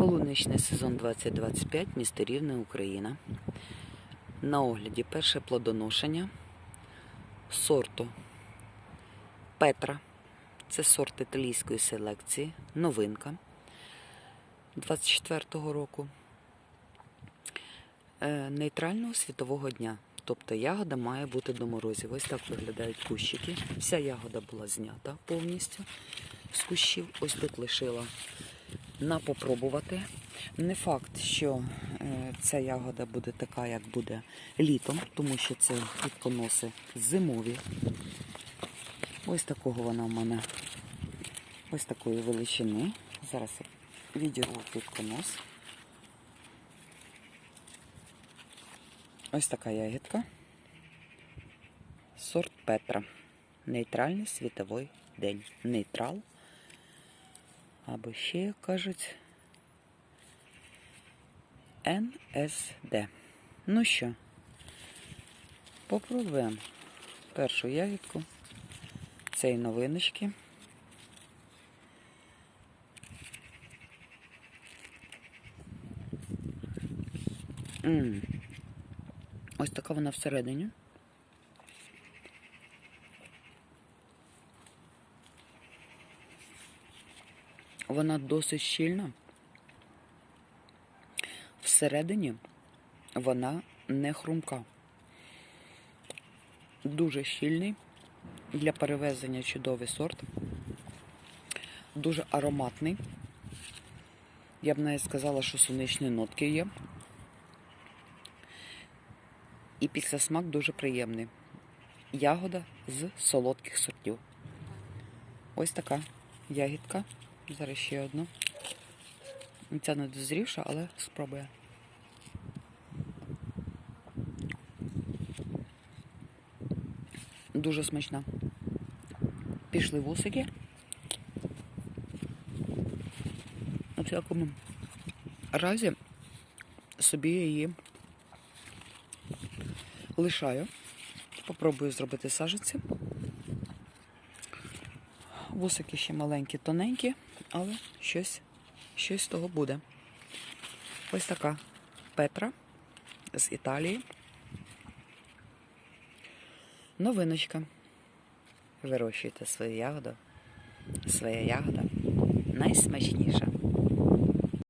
Полуничний сезон 2025, місто Рівне, Україна. На огляді перше плодоношення сорту Петра. Це сорт італійської селекції, новинка 24-го року. Е, Нейтрального світового дня. Тобто ягода має бути до морозів. Ось так виглядають кущики. Вся ягода була знята повністю з кущів. Ось тут лишила на попробувати. Не факт, що е, ця ягода буде така, як буде літом, тому що це підконоси зимові. Ось такого вона в мене, ось такої величини. Зараз я відірву підконос. Ось така ягідка. Сорт Петра. Нейтральний світовий день. Нейтрал. Або ще, як кажуть, НСД. Ну що, попробуємо першу ягідку. Цієї новиночки. М. Ось така вона всередині. Вона досить щільна. Всередині вона не хрумка. Дуже щільний для перевезення чудовий сорт. Дуже ароматний. Я б навіть сказала, що сонячні нотки є. І після смак дуже приємний. Ягода з солодких сортів. Ось така ягідка. Зараз ще одну. Ця не дозрівша, але спробує. Дуже смачна. Пішли вусики. У всякому разі собі її лишаю. Попробую зробити саженці. Вусики ще маленькі, тоненькі, але щось, щось з того буде. Ось така Петра з Італії. Новиночка. Вирощуйте свою ягоду. Своя ягода найсмачніша.